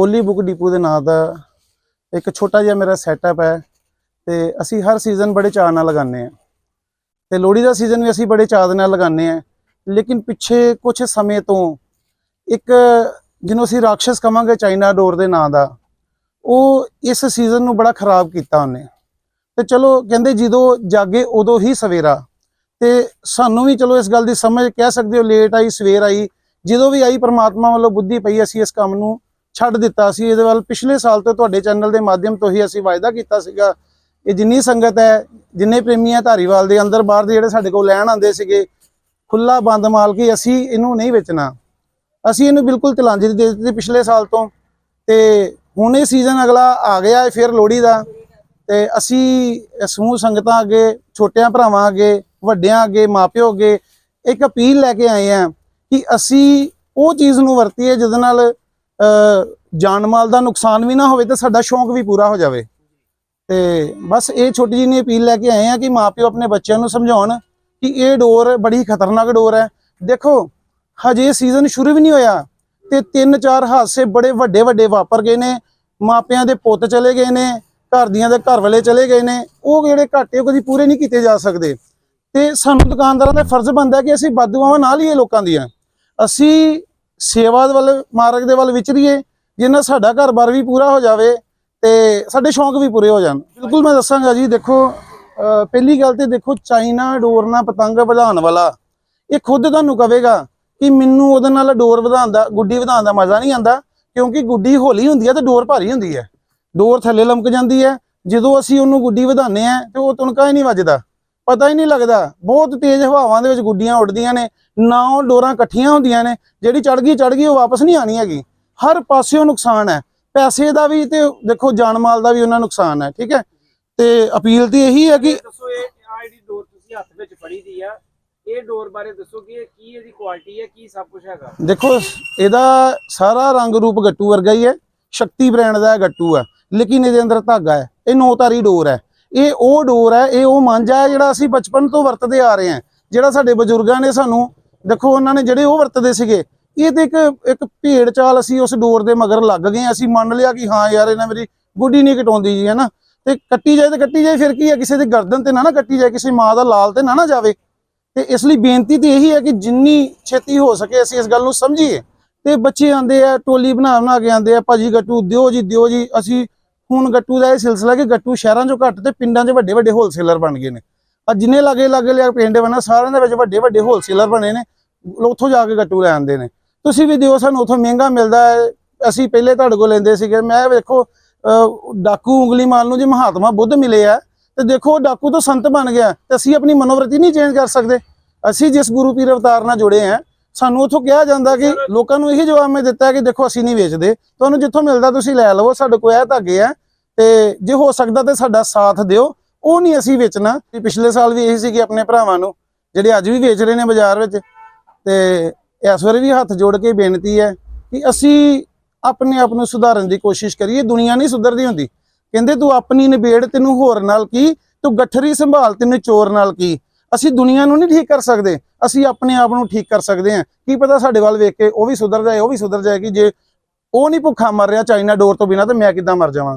ਓਲੀ book depot ਦੇ ਨਾਂ ਦਾ ਇੱਕ ਛੋਟਾ ਜਿਹਾ ਮੇਰਾ ਸੈਟਅਪ ਹੈ ਤੇ ਅਸੀਂ ਹਰ ਸੀਜ਼ਨ ਬੜੇ ਚਾਅ ਨਾਲ ਲਗਾਉਂਦੇ ਆ ਤੇ ਲੋਹੜੀ ਦਾ ਸੀਜ਼ਨ ਵੀ ਅਸੀਂ ਬੜੇ ਚਾਅ ਨਾਲ ਲਗਾਉਂਦੇ ਆ ਲੇਕਿਨ ਪਿੱਛੇ ਕੁਝ ਸਮੇਂ ਤੋਂ ਇੱਕ ਜਿਹਨੂੰ ਅਸੀਂ ਰਾਖਸ਼ ਕਵਾਂਗੇ ਚਾਈਨਾ ਡੋਰ ਦੇ ਨਾਂ ਦਾ, ਉਹ ਇਸ ਸੀਜ਼ਨ ਨੂੰ ਬੜਾ ਖਰਾਬ ਕੀਤਾ ਉਹਨੇ। ਤੇ ਚਲੋ ਕਹਿੰਦੇ ਜਦੋਂ ਜਾਗੇ ਉਦੋਂ ਹੀ ਸਵੇਰਾ। ਤੇ ਸਾਨੂੰ ਵੀ ਚਲੋ ਇਸ ਗੱਲ ਦੀ ਸਮਝ ਕਹਿ ਸਕਦੇ ਹੋ ਲੇਟ ਆਈ, ਸਵੇਰ ਆਈ। ਜਦੋਂ ਵੀ ਆਈ, ਪ੍ਰਮਾਤਮਾ ਵੱਲੋਂ ਬੁੱਧੀ ਪਈ, ਅਸੀਂ ਇਸ ਕੰਮ ਨੂੰ ਛੱਡ ਦਿੱਤਾ। ਸੀ ਇਹਦੇ ਵੱਲ ਪਿਛਲੇ ਸਾਲ ਤੋਂ ਤੁਹਾਡੇ ਚੈਨਲ ਦੇ ਮਾਧਿਅਮ ਤੋਂ ਹੀ ਅਸੀਂ ਵਾਅਦਾ ਕੀਤਾ ਸੀਗਾ। ਇਹ ਜਿੰਨੀ ਸੰਗਤ ਹੈ, ਜਿੰਨੇ ਪ੍ਰੇਮੀ ਹੈ ਧਾਰੀਵਾਲ ਦੇ ਅੰਦਰ, ਬਾਹਰ ਦੇ ਜਿਹੜੇ ਸਾਡੇ ਕੋਲ ਲੈਣ ਆਉਂਦੇ ਸੀਗੇ ਖੁੱਲਾ ਬੰਦ ਮਾਲ ਕੇ ਅਸੀਂ ਇਹਨੂੰ ਨਹੀਂ ਵੇਚਣਾ। ਅਸੀਂ ਇਹਨੂੰ ਬਿਲਕੁਲ ਤਲਾਂਜੀ ਦੇ ਦਿੱਤੀ ਪਿਛਲੇ ਸਾਲ ਤੋਂ। ਤੇ ਹੁਣ ਇਹ ਸੀਜ਼ਨ ਅਗਲਾ ਆ ਗਿਆ ਹੈ ਫਿਰ ਲੋਹੜੀ ਦਾ। ਤੇ ਅਸੀਂ ਸਮੂਹ ਸੰਗਤਾਂ ਅੱਗੇ, ਛੋਟਿਆਂ ਭਰਾਵਾਂ ਅੱਗੇ, ਵੱਡਿਆਂ ਅੱਗੇ, ਮਾਪਿਓ ਅੱਗੇ ਇੱਕ ਅਪੀਲ ਲੈ ਕੇ ਆਏ ਆ ਕਿ ਅਸੀਂ ਉਹ ਚੀਜ਼ ਨੂੰ ਵਰਤੀਏ ਜਿਹਦੇ ਨਾਲ ਜਾਨ ਮਾਲ ਦਾ ਨੁਕਸਾਨ ਵੀ ਨਾ ਹੋਵੇ ਤੇ ਸਾਡਾ ਸ਼ੌਂਕ ਵੀ ਪੂਰਾ ਹੋ ਜਾਵੇ। ਤੇ ਬਸ ਇਹ ਛੋਟੀ ਜਿਹੀ ਨੇ ਅਪੀਲ ਲੈ ਕੇ ਆਏ ਆ ਕਿ ਮਾਪਿਓ ਆਪਣੇ ਬੱਚਿਆਂ ਨੂੰ ਸਮਝਾਉਣ ਕਿ ਇਹ ਡੋਰ ਬੜੀ ਖਤਰਨਾਕ ਡੋਰ ਹੈ। ਦੇਖੋ, ਹਜੇ ਸੀਜ਼ਨ ਸ਼ੁਰੂ ਵੀ ਨਹੀਂ ਹੋਇਆ ਤੇ ਤਿੰਨ ਚਾਰ ਹਾਦਸੇ ਬੜੇ ਵੱਡੇ ਵੱਡੇ ਵਾਪਰ ਗਏ ਨੇ, ਮਾਪਿਆਂ ਦੇ ਪੁੱਤ ਚਲੇ ਗਏ ਨੇ ਘਰ ਦੀਆਂ ਦੇ ਘਰ ਵਾਲੇ ਚਲੇ ਗਏ ਨੇ, ਉਹ ਜਿਹੜੇ ਘਾਟੇ ਉਹ ਕਦੀ ਪੂਰੇ ਨਹੀਂ ਕੀਤੇ ਜਾ ਸਕਦੇ। ਤੇ ਸਾਨੂੰ ਦੁਕਾਨਦਾਰਾਂ ਦਾ ਫਰਜ਼ ਬਣਦਾ ਕਿ ਅਸੀਂ ਬਦਦੁਆਵਾਂ ਨਾ ਲਈਏ ਲੋਕਾਂ ਦੀਆਂ। ਅਸੀਂ ਸੇਵਾ ਦੇ ਵੱਲ, ਮਾਰਗ ਦੇ ਵੱਲ ਵਿਚਰੀਏ, ਜਿੰਨਾ ਸਾਡਾ ਘਰ-ਬਾਰ ਵੀ ਪੂਰਾ ਹੋ ਜਾਵੇ ਤੇ ਸਾਡੇ ਸ਼ੌਂਕ ਵੀ ਪੂਰੇ ਹੋ ਜਾਣ। ਬਿਲਕੁਲ ਮੈਂ ਦੱਸਾਂਗਾ ਜੀ, ਦੇਖੋ ਪਹਿਲੀ ਗੱਲ ਤੇ ਦੇਖੋ, ਚਾਈਨਾ ਡੋਰ ਨਾਲ ਪਤੰਗ ਵਧਾਉਣ ਵਾਲਾ, ਇਹ ਖੁਦ ਤੁਹਾਨੂੰ ਕਵੇਗਾ ਕਿ ਮੈਨੂੰ ਉਹਦੇ ਨਾਲ ਡੋਰ ਵਧਾਉਣ ਦਾ, ਗੁੱਡੀ ਵਧਾਉਣ ਦਾ ਮਜ਼ਾ ਨਹੀਂ ਆਉਂਦਾ, ਕਿਉਂਕਿ ਗੁੱਡੀ ਹੌਲੀ ਹੁੰਦੀ ਹੈ ਤੇ ਡੋਰ ਭਾਰੀ ਹੁੰਦੀ ਹੈ। ਡੋਰ ਥੱਲੇ ਲਮਕ ਜਾਂਦੀ ਹੈ ਜਦੋਂ ਅਸੀਂ ਉਹਨੂੰ ਗੁੱਡੀ ਵਧਾਉਂਦੇ ਆ ਤੇ ਉਹ ਤੁਣਕਾ ਹੀ ਨਹੀਂ ਵੱਜਦਾ। ਪਤਾ ਹੀ ਨਹੀਂ ਲੱਗਦਾ ਬਹੁਤ ਤੇਜ਼ ਹਵਾਵਾਂ ਦੇ ਵਿੱਚ ਗੁੱਡੀਆਂ ਉੱਡਦੀਆਂ ਨੇ ਨਾ ਉਹ ਡੋਰਾਂ ਇਕੱਠੀਆਂ ਹੁੰਦੀਆਂ ਨੇ ਜਿਹੜੀ ਚੜ ਗਈ ਚੜ ਗਈ ਉਹ ਵਾਪਸ ਨਹੀਂ ਆਣੀ ਹੈਗੀ। ਹਰ ਪਾਸਿਓਂ ਨੁਕਸਾਨ ਹੈ ਪੈਸੇ ਦਾ ਵੀ ਤੇ ਦੇਖੋ ਜਾਨ ਮਾਲ ਦਾ ਵੀ ਉਹਨਾਂ ਨੁਕਸਾਨ ਹੈ ਠੀਕ ਹੈ? ਤੇ ਅਪੀਲ ਤੇ ਇਹੀ ਹੈ ਕਿ ਦੱਸੋ ਇਹ ਡੋਰ ਤੁਸੀਂ ਹੱਥ ਵਿੱਚ ਫੜੀ ਦੀ ਆ ਇਹ ਡੋਰ ਬਾਰੇ ਦੱਸੋ ਕਿ ਇਹ ਕੀ ਇਹਦੀ ਕੁਆਲਿਟੀ ਹੈ ਕੀ ਸਭ ਕੁਝ ਹੈਗਾ? ਦੇਖੋ ਇਹਦਾ ਸਾਰਾ ਰੰਗ ਰੂਪ ਗੱਟੂ ਵਰਗਾ ਹੀ ਹੈ ਸ਼ਕਤੀ ਬ੍ਰਾਂਡ ਦਾ ਗੱਟੂ ਹੈ। ਲੇਕਿਨ ਇਹਦੇ ਅੰਦਰ ਧਾਗਾ ਹੈ, ਇਹ ਨੌਤਾਰੀ ਡੋਰ ਹੈ। ਇਹ ਉਹ ਡੋਰ ਹੈ, ਇਹ ਉਹ ਮਾਂਜਾ ਹੈ ਜਿਹੜਾ ਅਸੀਂ ਬਚਪਨ ਤੋਂ ਵਰਤਦੇ ਆ ਰਹੇ ਹਾਂ। ਜਿਹੜਾ ਸਾਡੇ ਬਜ਼ੁਰਗਾਂ ਨੇ ਸਾਨੂੰ, ਦੇਖੋ ਉਹਨਾਂ ਨੇ ਜਿਹੜੇ ਉਹ ਵਰਤਦੇ ਸੀਗੇ, ਇਹ ਤੇ ਇੱਕ ਇੱਕ ਭੇੜ ਚਾਲ ਅਸੀਂ ਉਸ ਡੋਰ ਦੇ ਮਗਰ ਲੱਗ ਗਏ ਅਸੀਂ ਮੰਨ ਲਿਆ ਕਿ ਹਾਂ ਯਾਰ ਇਹਨਾਂ ਮੇਰੀ ਗੁੱਡੀ ਨਹੀਂ ਕਟਾਉਂਦੀ ਜੀ, ਹੈਨਾ। ਤੇ ਕੱਟੀ ਜਾਏ ਤੇ ਕੱਟੀ ਜਾਏ, ਫਿਰ ਕੀ ਹੈ? ਕਿਸੇ ਦੇ ਗਰਦਨ ਤੇ ਨਾ ਨਾ ਕੱਟੀ ਜਾਏ, ਕਿਸੇ ਮਾਂ ਦਾ ਲਾਲ ਤੇ ਨਾ ਨਾ ਜਾਵੇ। ਤੇ ਇਸ ਲਈ ਬੇਨਤੀ ਤੇ ਇਹੀ ਹੈ ਕਿ ਜਿੰਨੀ ਛੇਤੀ ਹੋ ਸਕੇ ਅਸੀਂ ਇਸ ਗੱਲ ਨੂੰ ਸਮਝੀਏ। ਤੇ ਬੱਚੇ ਆਂਦੇ ਆ, ਟੋਲੀ ਬਣਾ ਬਣਾ ਕੇ ਆਂਦੇ ਆ, ਭਾਜੀ ਗੱਟੂ ਦਿਓ ਜੀ ਦਿਓ ਜੀ, ਅਸੀਂ ਹੁਣ ਗੱਟੂ ਦਾ ਇਹ ਸਿਲਸਿਲਾ ਕਿ ਗੱਟੂ ਸ਼ਹਿਰਾਂ 'ਚੋਂ ਘੱਟ ਤੇ ਪਿੰਡਾਂ 'ਚ ਵੱਡੇ ਵੱਡੇ ਹੋਲਸੇਲਰ ਬਣ ਗਏ ਨੇ। ਆ ਜਿੰਨੇ ਲਾਗੇ ਲਾਗੇ ਲਿਆ ਪਿੰਡ ਬਣਾ, ਸਾਰਿਆਂ ਦੇ ਵਿੱਚ ਵੱਡੇ ਵੱਡੇ ਹੋਲਸੇਲਰ ਬਣੇ ਨੇ ਉੱਥੋਂ ਜਾ ਕੇ ਗੱਟੂ ਲੈ ਆਉਂਦੇ ਨੇ। ਤੁਸੀਂ ਵੀ ਦਿਓ ਸਾਨੂੰ, ਉੱਥੋਂ ਮਹਿੰਗਾ ਮਿਲਦਾ ਹੈ। ਅਸੀਂ ਪਹਿਲੇ ਤੁਹਾਡੇ ਕੋਲ ਲੈਂਦੇ ਸੀਗੇ। ਮੈਂ ਵੇਖੋ ਡਾਕੂ ਉਂਗਲੀ ਮਾਲ ਨੂੰ ਜੇ ਮਹਾਤਮਾ ਬੁੱਧ ਮਿਲੇ ਆ, ਤੇ ਦੇਖੋ ਉਹ ਡਾਕੂ ਤੋਂ ਸੰਤ ਬਣ ਗਿਆ ਤੇ ਅਸੀਂ ਆਪਣੀ ਮਨੋਵਰਤੀ ਨਹੀਂ ਚੇਂਜ ਕਰ ਸਕਦੇ। ਅਸੀਂ ਜਿਸ ਗੁਰੂ ਪੀਰ ਅਵਤਾਰ ਨਾਲ ਜੁੜੇ ਆ ਸਾਨੂੰ ਉੱਥੋਂ ਕਿਹਾ ਜਾਂਦਾ ਕਿ ਲੋਕਾਂ ਨੂੰ ਇਹੀ ਜਵਾਬ ਮੈਂ ਦਿੱਤਾ ਕਿ ਦੇਖੋ ਅਸੀਂ ਨਹੀਂ ਵੇਚਦੇ। ਤੁਹਾਨੂੰ ਜਿੱਥੋਂ ਮਿਲਦਾ ਤੁਸੀਂ ਲੈ ਲਵੋ ਸਾਡੇ ਕੋਲ ਇਹ ਧਾਗੇ ਆ। ਤੇ ਜੇ ਹੋ ਸਕਦਾ ਤੇ ਸਾਡਾ ਸਾਥ ਦਿਓ। ਉਹ ਨਹੀਂ ਅਸੀਂ ਵੇਚਣਾ। ਪਿਛਲੇ ਸਾਲ ਵੀ ਇਹੀ ਸੀ ਕਿ ਆਪਣੇ ਭਰਾਵਾਂ ਨੂੰ ਜਿਹੜੇ ਅੱਜ ਵੀ ਵੇਚ ਰਹੇ ਨੇ ਬਾਜ਼ਾਰ ਵਿੱਚ ਤੇ ਇਸ ਵਾਰੀ ਵੀ ਹੱਥ ਜੋੜ ਕੇ ਬੇਨਤੀ ਹੈ ਕਿ ਅਸੀਂ ਆਪਣੇ ਆਪ ਨੂੰ ਸੁਧਾਰਨ ਦੀ ਕੋਸ਼ਿਸ਼ ਕਰੀਏ। ਦੁਨੀਆ ਨਹੀਂ ਸੁਧਰਦੀ ਹੁੰਦੀ। ਕਹਿੰਦੇ ਤੂੰ ਆਪਣੀ ਨਿਬੇੜ ਤੈਨੂੰ ਹੋਰ ਨਾਲ ਕੀ? ਤੂੰ ਗੱਠਰੀ ਸੰਭਾਲ ਤੈਨੂੰ ਚੋਰ ਨਾਲ ਕੀ? ਅਸੀਂ ਦੁਨੀਆ ਨੂੰ ਨਹੀਂ ਠੀਕ ਕਰ ਸਕਦੇ, ਅਸੀਂ ਆਪਣੇ ਆਪ ਨੂੰ ਠੀਕ ਕਰ ਸਕਦੇ ਹਾਂ। ਕੀ ਪਤਾ ਸਾਡੇ ਵੱਲ ਵੇਖ ਕੇ ਉਹ ਵੀ ਸੁਧਰ ਜਾਏ ਉਹ ਵੀ ਸੁਧਰ ਜਾਏ ਕਿ ਜੇ ਉਹ ਨਹੀਂ ਭੁੱਖਾ ਮਰ ਰਿਹਾ ਚਾਈਨਾ ਡੋਰ ਤੋਂ ਬਿਨਾ, ਤੇ ਮੈਂ ਕਿੱਦਾਂ ਮਰ ਜਾਵਾਂ?